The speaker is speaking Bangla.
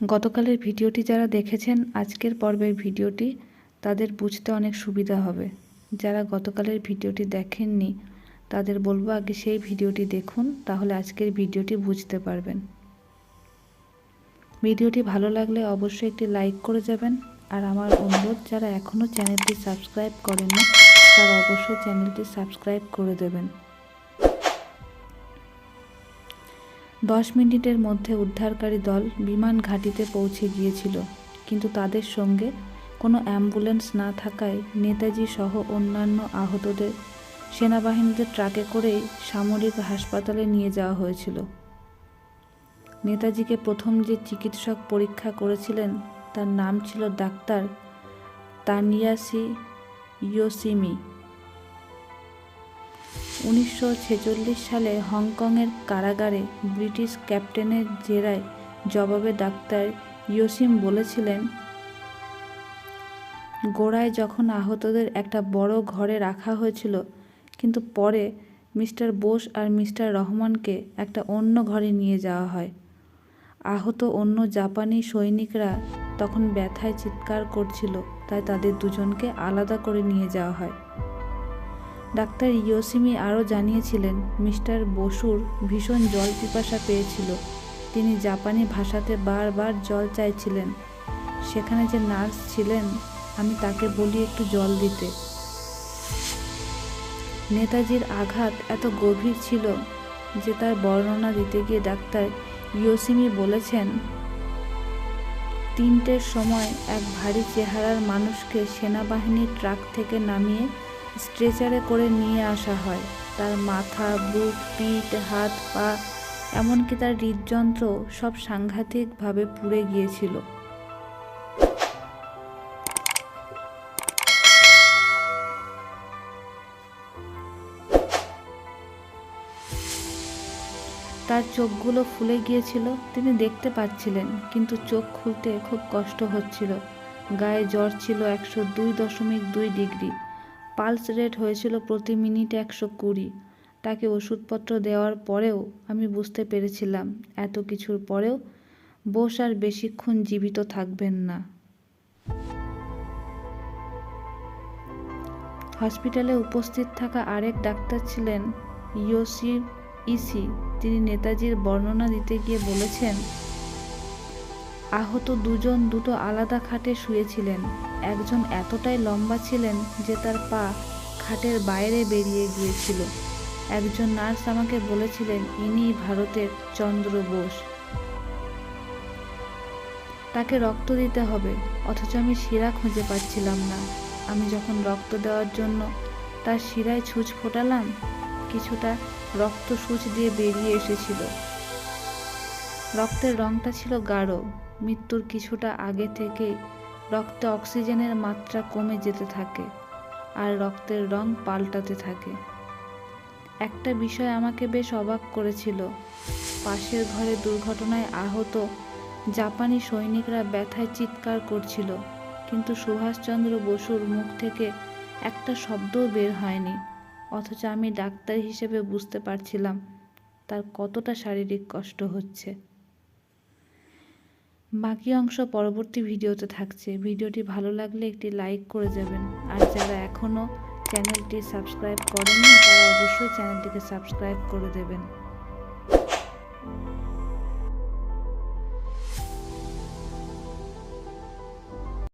গতকালের ভিডিওটি যারা দেখেছেন, আজকের পর্বের ভিডিওটি, তাদের বুঝতে অনেক সুবিধা হবে। যারা গতকালের ভিডিওটি দেখেননি, তাদের বলব আগে সেই ভিডিওটি দেখুন, তাহলে আজকের ভিডিওটি বুঝতে পারবেন। ভিডিওটি ভালো লাগলে অবশ্যই একটি লাইক করে যাবেন, আর আমার অনুরোধ, যারা এখনও চ্যানেলটি সাবস্ক্রাইব করেননি, তারা অবশ্যই চ্যানেলটি সাবস্ক্রাইব করে দেবেন। দশ মিনিটের মধ্যে উদ্ধারকারী দল বিমান ঘাঁটিতে পৌঁছে গিয়েছিল, কিন্তু তাদের সঙ্গে কোনো অ্যাম্বুলেন্স না থাকায় নেতাজি সহ অন্যান্য আহতদের সেনাবাহিনীদের ট্রাকে করেই সামরিক হাসপাতালে নিয়ে যাওয়া হয়েছিল। নেতাজিকে প্রথম যে চিকিৎসক পরীক্ষা করেছিলেন, তার নাম ছিল ডাক্তার তানিয়াসি ইয়োসিমি। উনিশশো ছেচল্লিশ সালে হংকংয়ের কারাগারে ব্রিটিশ ক্যাপ্টেনের জেরায় জবাবে ডাক্তার ইয়োসিম বলেছিলেন, গোড়ায় যখন আহতদের একটা বড় ঘরে রাখা হয়েছিল, কিন্তু পরে মিস্টার বোস আর মিস্টার রহমানকে একটা অন্য ঘরে নিয়ে যাওয়া হয়। আহত অন্য জাপানি সৈনিকরা তখন ব্যথায় চিৎকার করছিল, তাই তাদের দুজনকে আলাদা করে নিয়ে যাওয়া হয়। ডাক্তার ইয়োসিমি আরও জানিয়েছিলেন, মিস্টার বসুর ভীষণ জল পিপাসা পেয়েছিল। তিনি জাপানি ভাষাতে বারবার জল চাইছিলেন। সেখানে যে নার্স ছিলেন, আমি তাকে বলি একটু জল দিতে। নেতাজির আঘাত এত গভীর ছিল যে তার বর্ণনা দিতে গিয়ে ডাক্তার ইয়োসিমি বলেছেন, তিনটের সময় এক ভারী চেহারার মানুষকে সেনাবাহিনীর ট্রাক থেকে নামিয়ে স্ট্রেচারে করে নিয়ে আসা হয়। তার মাথা, বুক, পিঠ, হাত, পা, এমনকি তার হৃদযন্ত্র সব সাংঘাতিকভাবে পুড়ে গিয়েছিল। তার চোখগুলো ফুলে গিয়েছিল, তিনি দেখতে পাচ্ছিলেন, কিন্তু চোখ খুলতে খুব কষ্ট হচ্ছিল। গায়ে জ্বর ছিল একশো দুই দশমিক দুই ডিগ্রি। পালস রেট হয়েছিল প্রতি মিনিটে একশো কুড়ি। তাকে ওষুধপত্র দেওয়ার পরেও আমি বুঝতে পেরেছিলাম, এত কিছুর পরেও বোস আর বেশিক্ষণ জীবিত থাকবেন না। হসপিটালে উপস্থিত থাকা আরেক ডাক্তার ছিলেন ইয়োসি ইসি। তিনি নেতাজির বর্ণনা দিতে গিয়ে বলেছেন আহত দুজন দুটো আলাদা খাটে শুয়েছিলেন। একজন এতটাই লম্বা ছিলেন যে তার পা খাটের বাইরে বেরিয়ে গিয়েছিল। একজন নার্স আমাকে বলেছিলেন, ইনি ভারতের চন্দ্র বোস। তাকে রক্ত দিতে হবে। অথচ আমি শিরা খুঁজে পাচ্ছিলাম না। আমি যখন রক্ত দেওয়ার জন্য তার শিরায় ছুঁচ ফোটালাম, কিছুটা রক্ত সূচ দিয়ে বেরিয়ে এসেছিল। রক্তের রংটা ছিল গাঢ়। মৃত্যুর কিছুটা আগে থেকেই রক্তে অক্সিজেনের মাত্রা কমে যেতে থাকে আর রক্তের রং পাল্টাতে থাকে। একটা বিষয় আমাকে বেশ অবাক করেছিল। পাশের ঘরে দুর্ঘটনায় আহত জাপানি সৈনিকরা ব্যথায় চিৎকার করছিল, কিন্তু সুভাষচন্দ্র বসুর মুখ থেকে একটা শব্দও বের হয়নি, অথচ আমি ডাক্তার হিসেবে বুঝতে পারছিলাম তার কতটা শারীরিক কষ্ট হচ্ছে। বাকি অংশ পরবর্তী ভিডিওতে থাকছে। ভিডিওটি ভালো লাগলে একটি লাইক করে যাবেন। আর যারা এখনও চ্যানেলটি সাবস্ক্রাইব করেনি তারা অবশ্যই চ্যানেলটিকে সাবস্ক্রাইব করে দেবেন।